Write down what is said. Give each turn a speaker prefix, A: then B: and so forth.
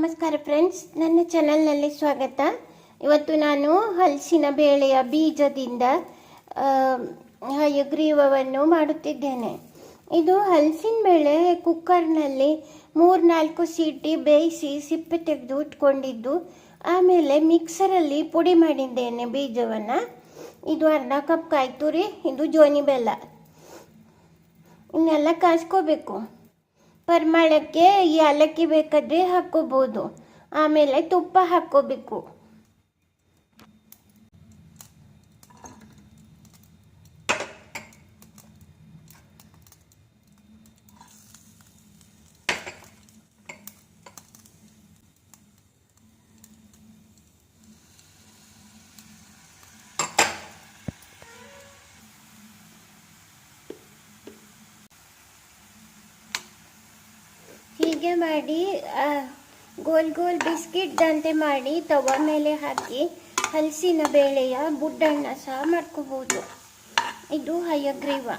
A: ನಮಸ್ಕಾರ ಫ್ರೆಂಡ್ಸ್ ನನ್ನ ಚಾನಲ್ನಲ್ಲಿ ಸ್ವಾಗತ. ಇವತ್ತು ನಾನು ಹಲಸಿನ ಬೇಳೆಯ ಬೀಜದಿಂದ ಹಯಗ್ರೀವವನ್ನು ಮಾಡುತ್ತಿದ್ದೇನೆ. ಇದು ಹಲಸಿನ ಬೇಳೆ ಕುಕ್ಕರ್ನಲ್ಲಿ ಮೂರ್ನಾಲ್ಕು ಸೀಟಿ ಬೇಯಿಸಿ ಸಿಪ್ಪೆ ತೆಗೆದು ಇಟ್ಕೊಂಡಿದ್ದು ಆಮೇಲೆ ಮಿಕ್ಸರಲ್ಲಿ ಪುಡಿ ಮಾಡಿದ್ದೇನೆ ಬೀಜವನ್ನು. ಇದು ಅರ್ಧ ಕಪ್ ಕಾಯ್ತು ರೀ ಇದು ಜೋನಿ ಬೆಲ್ಲ. ಇನ್ನೆಲ್ಲ ಕಾಸ್ಕೋಬೇಕು ಪರಿಮಳಕ್ಕೆ ಈ ಏಲಕ್ಕಿ ಬೇಕಾದ್ರೆ ಹಾಕ್ಕೋಬೋದು ಆಮೇಲೆ ತುಪ್ಪ ಹಾಕ್ಕೋಬೇಕು ಹೀಗೆ ಮಾಡಿ ಗೋಲ್ ಗೋಲ್ ಬಿಸ್ಕಿಟ್ ದಂತೆ ಮಾಡಿ ತವ ಮೇಲೆ ಹಾಕಿ ಹಲಸಿನ ಬೇಳೆಯ ಬುಡ್ಡನ್ನ ಸಹ ಮಾಡ್ಕೋಬೋದು. ಇದು ಹಯಗ್ರೀವ.